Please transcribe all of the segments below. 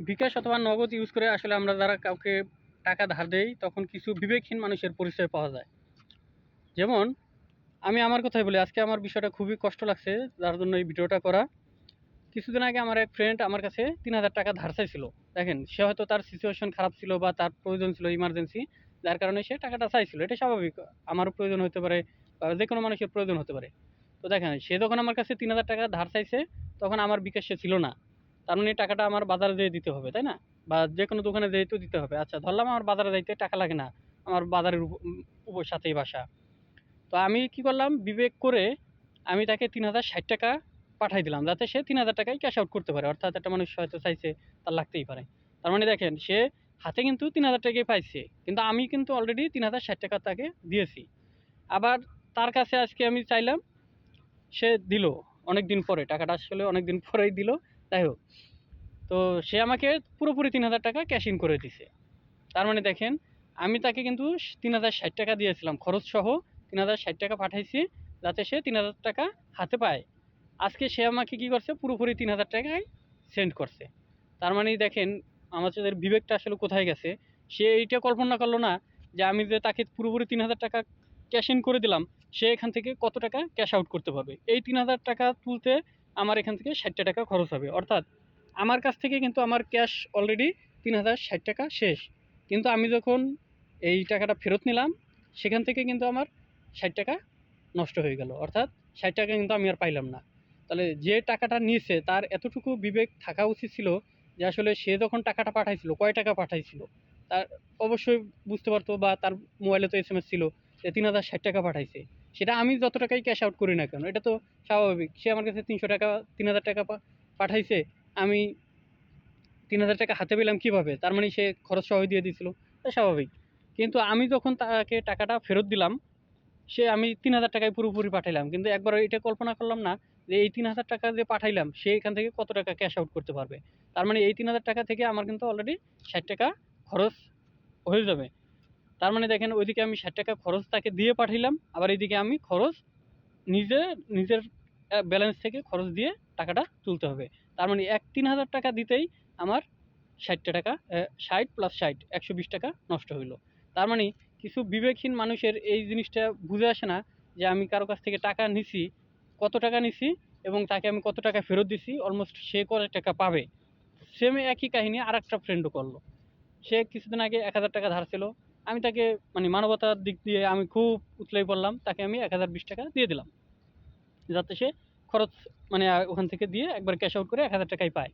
বিকাশ অথবা নগদ ইউজ করে আসলে আমরা যারা কাউকে টাকা ধার দেই, তখন কিছু বিবেকহীন মানুষের পরিচয় পাওয়া যায়। যেমন, আমি আমার কথাই বলি, আজকে আমার বিষয়টা খুবই কষ্ট লাগছে, যার জন্য এই ভিডিওটা করা। কিছুদিন আগে আমার এক ফ্রেন্ড আমার কাছে তিন হাজার টাকা ধার চাইছিল। দেখেন, সে হয়তো তার সিচুয়েশন খারাপ ছিল বা তার প্রয়োজন ছিল ইমার্জেন্সি যার কারণে সে টাকাটা চাইছিল। এটা স্বাভাবিক, আমারও প্রয়োজন হতে পারে বা যে কোনো মানুষের প্রয়োজন হতে পারে। তো দেখেন, সে যখন আমার কাছে তিন হাজার টাকা ধার চাইছে, তখন আমার বিকাশে ছিল না। তার মানে টাকাটা আমার বাজারে যেয়ে দিতে হবে, তাই না? বা যে কোনো দোকানে যেয়ে তো দিতে হবে। আচ্ছা ধরলাম আমার বাজারে যাইতে টাকা লাগে না, আমার বাজারের উপর সাথেই বাসা। তো আমি কি করলাম, বিবেক করে আমি তাকে তিন হাজার ষাট টাকা পাঠাই দিলাম, যাতে সে তিন হাজার টাকায় ক্যাশ আউট করতে পারে। অর্থাৎ একটা মানুষ হয়তো চাইছে, তার লাগতেই পারে। তার মানে দেখেন, সে হাতে কিন্তু তিন হাজার টাকাই পাইছে, কিন্তু আমি কিন্তু অলরেডি তিন হাজার ষাট টাকা তাকে দিয়েছি। আবার তার কাছে আজকে আমি চাইলাম, সে দিল অনেক দিন পরে, টাকাটা আসলে অনেক দিন পরেই দিল। যাই হোক। তো সে আমাকে পুরোপুরি তিন হাজার টাকা ক্যাশ ইন করে দিছে। তার মানে দেখেন, আমি তাকে কিন্তু তিন হাজার ষাট টাকা দিয়েছিলাম, খরচ সহ তিন হাজার ষাট টাকা পাঠাইছি, যাতে সে তিন হাজার টাকা হাতে পায়। আজকে সে আমাকে কি করছে? পুরোপুরি তিন হাজার টাকায় সেন্ড করছে। তার মানে দেখেন, আমাদের বিবেকটা আসলে কোথায় গেছে? সে এইটা কল্পনা করল না যে আমি যে তাকে পুরোপুরি তিন হাজার টাকা ক্যাশ ইন করে দিলাম, সে এখান থেকে কত টাকা ক্যাশ আউট করতে পারবে? এই তিন হাজার টাকা তুলতে আমার এখান থেকে ষাটটা টাকা খরচ হবে। অর্থাৎ আমার কাছ থেকে কিন্তু আমার ক্যাশ অলরেডি তিন হাজার ষাট টাকা শেষ। কিন্তু আমি যখন এই টাকাটা ফেরত নিলাম, সেখান থেকে কিন্তু আমার ষাট টাকা নষ্ট হয়ে গেল। অর্থাৎ ষাট টাকা কিন্তু আমি আর পাইলাম না। তাহলে যে টাকাটা নিয়েছে, তার এতটুকু বিবেক থাকা উচিত ছিল যে আসলে সে যখন টাকাটা পাঠাইছিল, কয় টাকা পাঠাইছিল? তার অবশ্যই বুঝতে পারতো বা তার মোবাইলে তো এস এম এস ছিল যে তিন হাজার ষাট টাকা পাঠাইছে। সেটা আমি যত টাকাই ক্যাশ আউট করি না কেন, এটা তো স্বাভাবিক। সে আমার কাছে তিনশো টাকা, তিন হাজার টাকা পাঠাইছে, আমি তিন হাজার টাকা হাতে পেলাম কীভাবে? তার মানে সে খরচ সহ দিয়ে দিয়েছিল এটা স্বাভাবিক। কিন্তু আমি যখন তাকে টাকাটা ফেরত দিলাম, সে আমি তিন হাজার টাকায় পুরোপুরি পাঠাইলাম। কিন্তু একবার এটা কল্পনা করলাম না, যে এই তিন হাজার টাকা যে পাঠাইলাম, সে এখান থেকে কত টাকা ক্যাশ আউট করতে পারবে? তার মানে এই তিন হাজার টাকা থেকে আমার কিন্তু অলরেডি ষাট টাকা খরচ হয়ে যাবে। তার মানে দেখেন ওইদিকে আমি ষাট টাকা খরচ তাকে দিয়ে পাঠাইলাম আবার এইদিকে আমি খরচ নিজে, নিজের ব্যালেন্স থেকে খরচ দিয়ে টাকাটা তুলতে হবে। তার মানে এক তিন হাজার টাকা দিতেই আমার ষাটটা টাকা ষাট প্লাস ষাট, একশো বিশ টাকা নষ্ট হইল। তার মানে কিছু বিবেকহীন মানুষের এই জিনিসটা বুঝে আসে না যে আমি কারও কাছ থেকে টাকা নিছি, কত টাকা নিছি এবং তাকে আমি কত টাকা ফেরত দিছি অলমোস্ট সে কত টাকা পাবে। সেম একই কাহিনী আর একটা ফ্রেন্ডও করল। সে কিছুদিন আগে এক হাজার টাকা ধার ছিল আমি তাকে মানে মানবতার দিক দিয়ে আমি খুব উতলাই পড়লাম। তাকে আমি এক হাজার বিশ টাকা দিয়ে দিলাম। যাতে সে খরচ মানে ওখান থেকে দিয়ে একবার ক্যাশ আউট করে এক হাজার টাকাই পায়।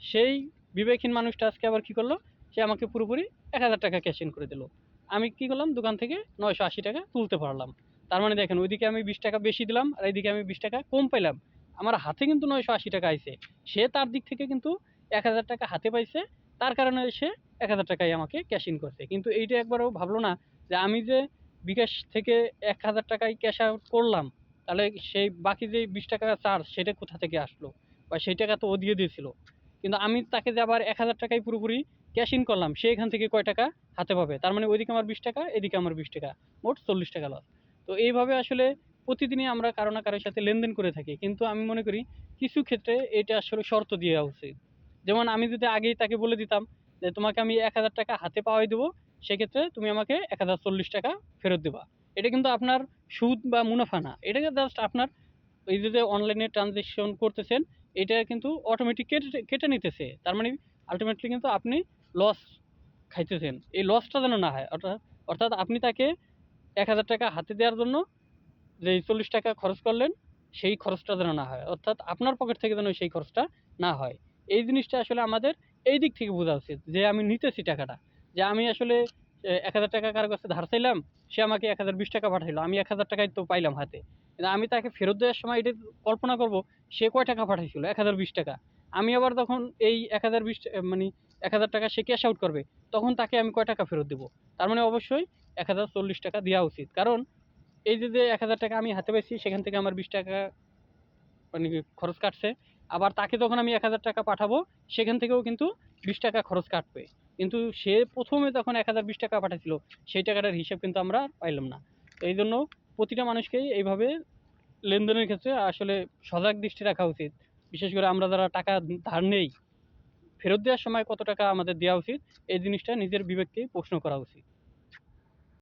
সেই বিবেকহীন মানুষটা আজকে আবার কী করল? সে আমাকে পুরোপুরি এক হাজার টাকা ক্যাশ ইন করে দিল। আমি কী করলাম? দোকান থেকে নয়শো আশি টাকা তুলতে পারলাম। তার মানে দেখেন, ওইদিকে আমি বিশ টাকা বেশি দিলাম আর এইদিকে আমি বিশ টাকা কম পাইলাম। আমার হাতে কিন্তু নয়শো আশি টাকা আইছে। সে তার দিক থেকে কিন্তু এক হাজার টাকা হাতে পাইছে। তার কারণে সে এক হাজার টাকাই আমাকে ক্যাশ ইন করছে। কিন্তু এইটা একবারও ভাবলো না যে আমি যে বিকাশ থেকে এক হাজার টাকায় ক্যাশ আউট করলাম, তাহলে সেই বাকি যে বিশ টাকা চার্জ সেটা কোথা থেকে আসলো? বা সেই টাকা তো ও দিয়ে দিয়েছিল। কিন্তু আমি তাকে যে আবার এক হাজার টাকায় পুরোপুরি ক্যাশ ইন করলাম, সে এখান থেকে কয় টাকা হাতে পাবে? তার মানে ওইদিকে আমার বিশ টাকা, এদিকে আমার বিশ টাকা, মোট চল্লিশ টাকা লস তো এইভাবে আসলে প্রতিদিনই আমরা কারও না কারোর সাথে লেনদেন করে থাকি। কিন্তু আমি মনে করি কিছু ক্ষেত্রে এটা আসলে শর্ত দেওয়া উচিত। যেমন আমি যদি আগেই তাকে বলে দিতাম যে তোমাকে আমি এক হাজার টাকা হাতে পাওয়াই দেবো, সেক্ষেত্রে তুমি আমাকে এক হাজার চল্লিশ টাকা ফেরত দেবা। এটা কিন্তু আপনার সুদ বা মুনাফা না। এটা জাস্ট আপনার এই যে অনলাইনে ট্রানজেকশন করতেছেন, এটা কিন্তু অটোমেটিক কেটে কেটে নিতেছে। তার মানে আলটিমেটলি কিন্তু আপনি লস খাইতেছেন। এই লসটা যেন না হয়, অর্থাৎ অর্থাৎ আপনি তাকে এক হাজার টাকা হাতে দেওয়ার জন্য যে চল্লিশ টাকা খরচ করলেন, সেই খরচটা যেন না হয়। অর্থাৎ আপনার পকেট থেকে যেন সেই খরচটা না হয়। এই জিনিসটা আসলে আমাদের এই দিক থেকে বোঝা উচিত যে আমি নিতেছি টাকাটা। যে আমি আসলে এক হাজার টাকা কারও কাছে ধার চাইলাম, সে আমাকে এক হাজার বিশ টাকা পাঠাইলো, আমি এক হাজার টাকাই তো পাইলাম হাতে। কিন্তু আমি তাকে ফেরত দেওয়ার সময় এটা কল্পনা করব, সে কয় টাকা পাঠাইছিল? এক হাজার বিশ টাকা। আমি আবার তখন এই এক হাজার বিশ মানে এক হাজার টাকা সে ক্যাশ আউট করবে, তখন তাকে আমি কয় টাকা ফেরত দেবো? তার মানে অবশ্যই এক হাজার চল্লিশ টাকা দেওয়া উচিত। কারণ এই যে যে এক হাজার টাকা আমি হাতে পাইছি, সেখান থেকে আমার বিশ টাকা মানে খরচ কাটছে। আবার তাকে যখন আমি এক হাজার টাকা পাঠাবো, সেখান থেকেও কিন্তু বিশ টাকা খরচ কাটবে। কিন্তু সে প্রথমে যখন এক হাজার বিশ টাকা পাঠাচ্ছিল সেই টাকাটার হিসাব কিন্তু আমরা পাইলাম না। তো এই জন্য প্রতিটা মানুষকেই এইভাবে লেনদেনের ক্ষেত্রে আসলে সজাগ দৃষ্টি রাখা উচিত। বিশেষ করে আমরা যারা টাকা ধার নেই, ফেরত দেওয়ার সময় কত টাকা আমাদের দেওয়া উচিত, এই জিনিসটা নিজের বিবেককেই প্রশ্ন করা উচিত।